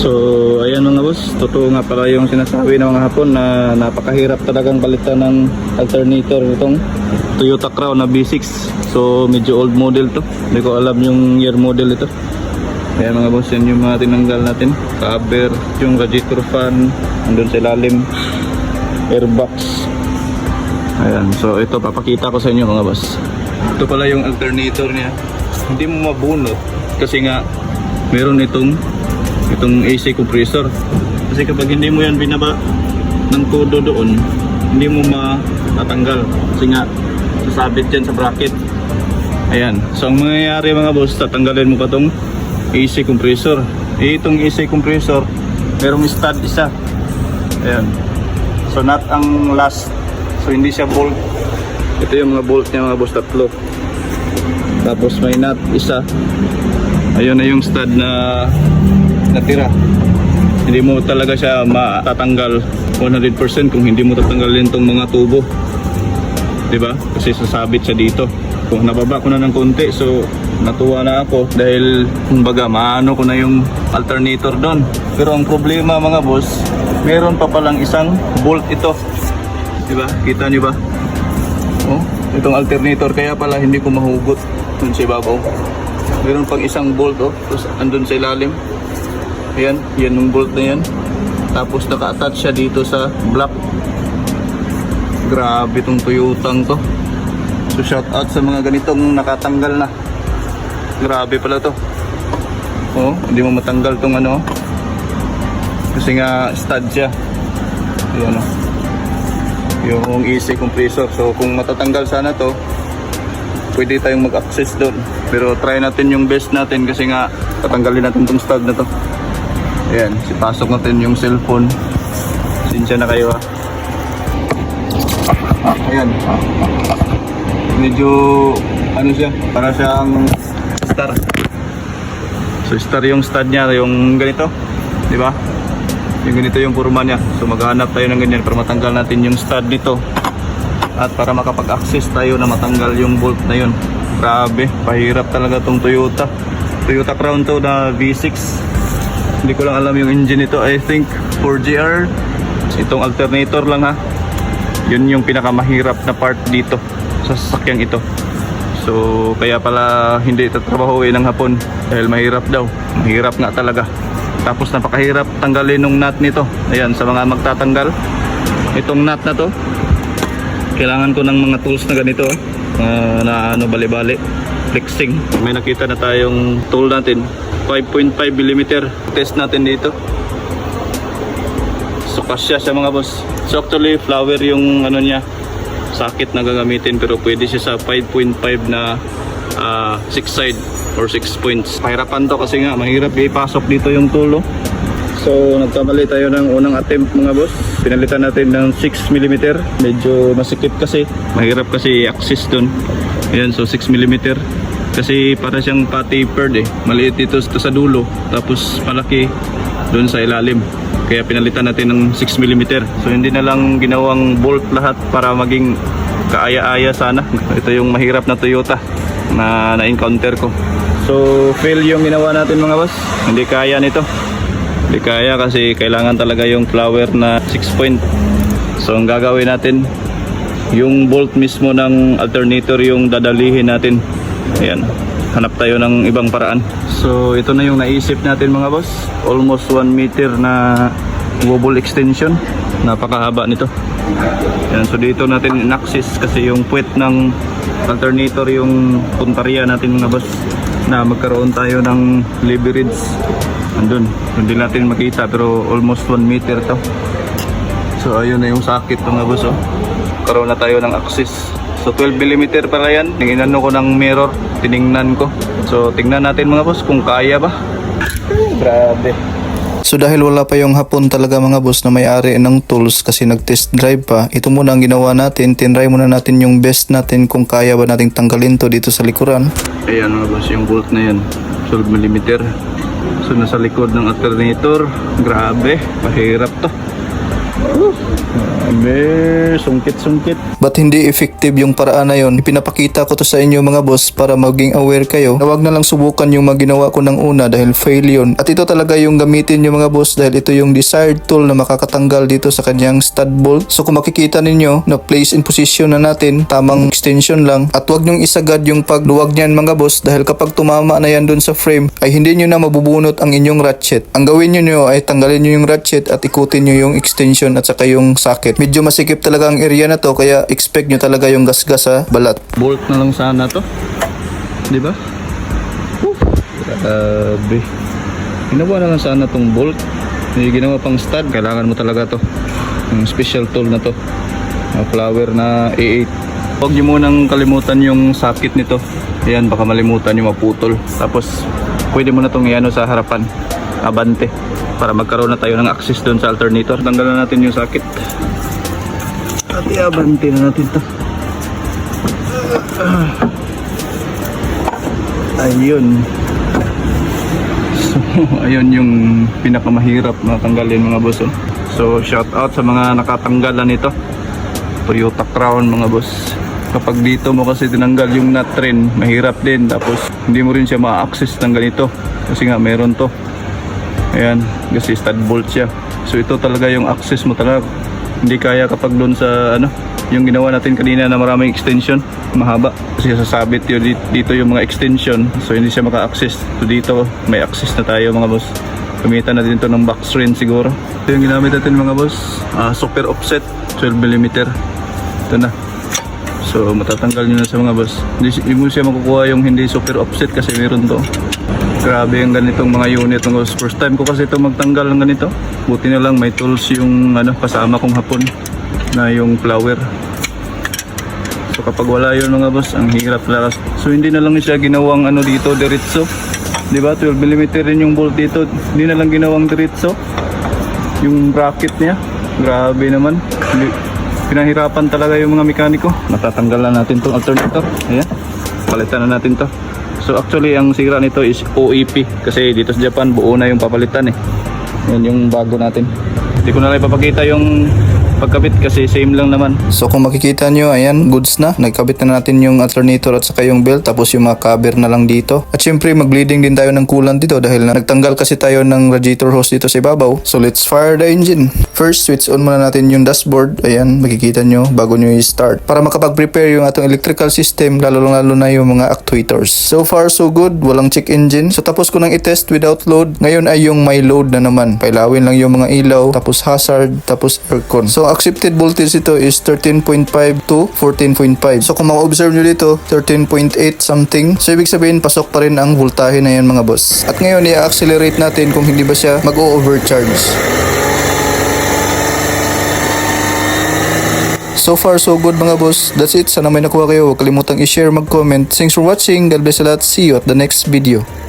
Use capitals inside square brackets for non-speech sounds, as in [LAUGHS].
So, ayan mga boss, totoo nga pala yung sinasabi ng mga hapon na napakahirap talagang balitan ng alternator itong Toyota Crown na B6. So, medyo old model to. Hindi ko alam yung year model ito. Ayan mga boss, yan yung mga tinanggal natin. Cover, yung radiator fan, andun sa ilalim, airbox. Ayan, so ito papakita ko sa inyo mga boss. Ito pala yung alternator niya. Hindi mo mabunot kasi nga meron itong itong AC compressor. Kasi kapag hindi mo yan binaba ng todo doon, hindi mo matatanggal. Kasi nga sasabit yan sa bracket. Ayan. So ang mangyayari mga boss, tatanggalin mo pa tong AC compressor. Eh, itong AC compressor, merong stud isa. Ayan. So not ang last. So hindi siya bolt. Ito yung mga bolt niya mga boss tatlo. Tapos may nut isa. Ayun na yung stud na natira. Hindi mo talaga siya matatanggal 100% kung hindi mo tatanggalin tong mga tubo. 'Di ba? Kasi sasabit siya dito. Kung nababa ko na ng konti, so natuwa na ako dahil kumbaga maano ko na yung alternator doon. Pero ang problema mga boss, meron pa palang isang bolt ito. 'Di ba? Kita niyo ba? Oh, itong alternator kaya pala hindi ko mahugot dun sa ibabaw. Meron pang isang bolt oh, tapos andun sa ilalim. Ayan, yan yung bolt na yan. Tapos naka-attach siya dito sa block. Grabe tong Toyotang to. So shout out sa mga ganitong nakatanggal na. Grabe pala to. Oh, hindi mo matanggal tong ano. Kasi nga stud siya. Ayan oh. Yung AC compressor. So kung matatanggal sana to, pwede tayong mag-access doon. Pero try natin yung best natin kasi nga tatanggalin natin tong stud na to. Ayan, sipasok natin yung cellphone. Sinsya na kayo ah. Ayan. Medyo ano siya, para siyang star. So star yung stud niya, yung ganito, di ba? Yung ganito yung forma niya. So maghanap tayo ng ganyan para matanggal natin yung stud nito. At para makapag-access tayo na matanggal yung bolt na yun. Grabe, pahirap talaga tong Toyota. Toyota Crown to na V6. Hindi ko lang alam yung engine nito. I think 4GR. Itong alternator lang ha. Yun yung pinakamahirap na part dito sa sasakyang ito. So kaya pala hindi tatrabahuin ng hapon dahil mahirap daw. Mahirap nga talaga. Tapos napakahirap tanggalin ng nut nito. Ayan sa mga magtatanggal. Itong nut na to. Kailangan ko ng mga tools na ganito ah, na ano bali-bali. Flexing. May nakita na tayong tool natin. 5.5 mm. Test natin dito. So kasya siya mga boss. So actually flower yung ano niya sakit na gagamitin pero pwede siya sa 5.5 na 6 side or 6 points. Pahirapan to kasi nga mahirap ipasok dito yung tool. oh. So nagkamali tayo ng unang attempt mga boss. Pinalitan natin ng 6 mm. Medyo masikip kasi. Mahirap kasi i-access dun. Ayan so 6 mm. Kasi para siyang pa-tapered eh. Maliit dito sa sa dulo. Tapos malaki doon sa ilalim. Kaya pinalitan natin ng 6 mm. So hindi na lang ginawang bolt lahat para maging kaaya-aya sana. [LAUGHS] Ito yung mahirap na Toyota na na-encounter ko. So fail yung ginawa natin mga boss. Hindi kaya nito. Hindi kaya kasi kailangan talaga yung flower na 6 point. So ang gagawin natin yung bolt mismo ng alternator yung dadalihin natin. Ayan. Hanap tayo ng ibang paraan. So ito na yung naisip natin mga boss. Almost 1 meter na wobble extension. Napakahaba nito. Yan, so dito natin in-access kasi yung puwet ng alternator yung puntarya natin mga boss na magkaroon tayo ng leverage andun hindi natin makita pero almost 1 meter to so ayun na yung sakit mga boss oh. Karoon na tayo ng access so 12 mm pala yan tinginan ko ng mirror tiningnan ko so tingnan natin mga boss kung kaya ba grabe So dahil wala pa yung hapon talaga mga boss na may-ari ng tools kasi nag-test drive pa, ito muna ang ginawa natin, tinry muna natin yung best natin kung kaya ba nating tanggalin to dito sa likuran. Ayan mga boss, yung bolt na yan. 12 mm. So nasa likod ng alternator. Grabe, mahirap to. Grabe, sungkit-sungkit. Ba't hindi effective yung paraan na yon? Ipinapakita ko to sa inyo mga boss para maging aware kayo na wag na lang subukan yung mga ginawa ko ng una dahil fail yun. At ito talaga yung gamitin nyo mga boss dahil ito yung desired tool na makakatanggal dito sa kanyang stud bolt. So kung makikita ninyo na place in position na natin, tamang extension lang at wag nyong isagad yung pagluwag niyan mga boss dahil kapag tumama na yan dun sa frame ay hindi nyo na mabubunot ang inyong ratchet. Ang gawin nyo nyo ay tanggalin nyo yung ratchet at ikutin nyo yung extension at saka yung socket. Medyo masikip talaga ang area na to kaya expect nyo talaga yung gasgas sa balat. Bolt na lang sana to. Di ba? Grabe. Ginawa na lang sana tong bolt. May ginawa pang stud. Kailangan mo talaga to. Yung special tool na to. Yung flower na A8. Huwag nyo munang kalimutan yung socket nito. Ayan, baka malimutan yung maputol. Tapos, pwede mo na itong iano sa harapan. Abante. Para magkaroon na tayo ng access doon sa alternator. Tanggalan natin yung socket. At i-abante na natin to. Ayun. So, [LAUGHS] ayun yung pinakamahirap na tanggalin mga boss. oh. So, shout out sa mga nakatanggalan nito. Toyota Crown mga boss. Kapag dito mo kasi tinanggal yung nut rin, mahirap din. Tapos, hindi mo rin siya ma-access ng ganito. Kasi nga, meron to. Ayan, kasi stud bolt siya. So, ito talaga yung access mo talaga. Hindi kaya kapag doon sa, ano, yung ginawa natin kanina na maraming extension, mahaba. Kasi sasabit yun dito, yung mga extension. So, hindi siya maka-access. So, dito, may access na tayo mga boss. Gamitan natin ito ng box ring siguro. Ito yung ginamit natin mga boss. Ah, super offset, 12mm. Ito na. So, matatanggal nyo na sa mga boss. Hindi, hindi mo siya makukuha yung hindi super offset kasi meron to. Grabe ang ganitong mga unit ng. First time ko kasi ito magtanggal ng ganito. Buti na lang may tools yung ano, kasama kong hapon na yung flower. So kapag wala yun mga boss, ang hirap talaga. So hindi na lang siya ginawang ano dito, diretso. Di ba? 12mm rin yung bolt dito. Hindi na lang ginawang diretso. Yung bracket niya. Grabe naman. Hindi, pinahirapan talaga yung mga mekaniko. Matatanggalan natin tong alternator. Ayan. Palitan na natin to. So actually ang sira nito is OEP kasi dito sa Japan buo na yung papalitan eh. Yan yung bago natin. Hindi ko na lang ipapakita yung pagkabit kasi same lang naman. So kung makikita nyo, ayan, goods na. Nagkabit na natin yung alternator at saka yung belt tapos yung mga cover na lang dito. At syempre mag-bleeding din tayo ng coolant dito dahil na nagtanggal kasi tayo ng radiator hose dito sa ibabaw. So let's fire the engine. First, switch on muna natin yung dashboard. Ayan, makikita nyo bago nyo i-start. Para makapag-prepare yung atong electrical system, lalo-lalo na yung mga actuators. So far, so good. Walang check engine. So tapos ko nang i-test without load. Ngayon ay yung may load na naman. Pailawin lang yung mga ilaw, tapos hazard, tapos aircon. So accepted voltage ito is 13.5 to 14.5. So kung ma-observe nyo dito, 13.8 something. So ibig sabihin, pasok pa rin ang voltahe na yan mga boss. At ngayon, i-accelerate natin kung hindi ba siya mag-overcharge. So far, so good mga boss. That's it. Sana may nakuha kayo. Huwag kalimutang i-share, mag-comment. Thanks for watching. God bless a lot. See you at the next video.